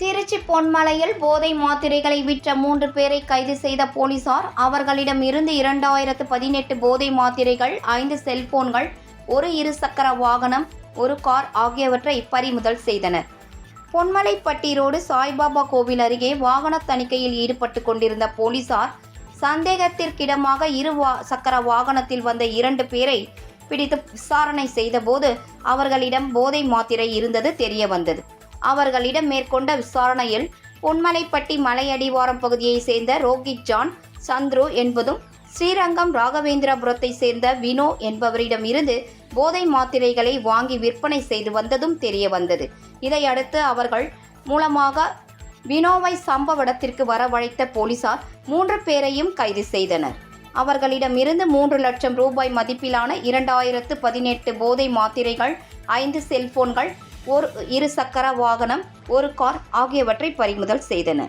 திருச்சி பொன்மலையில் போதை மாத்திரைகளை விற்ற மூன்று பேரை கைது செய்த போலீசார். அவர்களிடம் இருந்து இரண்டாயிரத்து பதினெட்டு போதை மாத்திரைகள் ஐந்து செல்போன்கள் ஒரு இருசக்கர வாகனம் ஒரு கார் ஆகியவற்றை பறிமுதல் செய்தனர். பொன்மலைப்பட்டி ரோடு சாய்பாபா கோவில் அருகே வாகன தணிக்கையில் ஈடுபட்டு கொண்டிருந்த போலீசார் சந்தேகத்திற்கிடமாக இரு வா சக்கர வாகனத்தில் வந்த இரண்டு பேரை பிடித்து விசாரணை செய்தபோது அவர்களிடம் போதை மாத்திரை இருந்தது தெரிய வந்தது அவர்களிடம் மேற்கொண்ட விசாரணையில் பொன்மலைப்பட்டி மலையடிவாரம் பகுதியைச் சேர்ந்த ரோகித் ஜான் சந்துரு என்பதும் ஸ்ரீரங்கம் ராகவேந்திரபுரத்தை சேர்ந்த வினோ என்பவரிடம் இருந்து போதை மாத்திரைகளை வாங்கி விற்பனை செய்து வந்ததும் தெரிய வந்தது. இதையடுத்து அவர்கள் மூலமாக வினோவை சம்பவ இடத்திற்கு வரவழைத்த போலீசார் மூன்று பேரையும் கைது செய்தனர். அவர்களிடமிருந்து மூன்று லட்சம் ரூபாய் மதிப்பிலான இரண்டாயிரத்து பதினெட்டு போதை மாத்திரைகள் ஐந்து செல்போன்கள் ஒரு இருசக்கர வாகனம் ஒரு கார் ஆகியவற்றை பறிமுதல் செய்தன.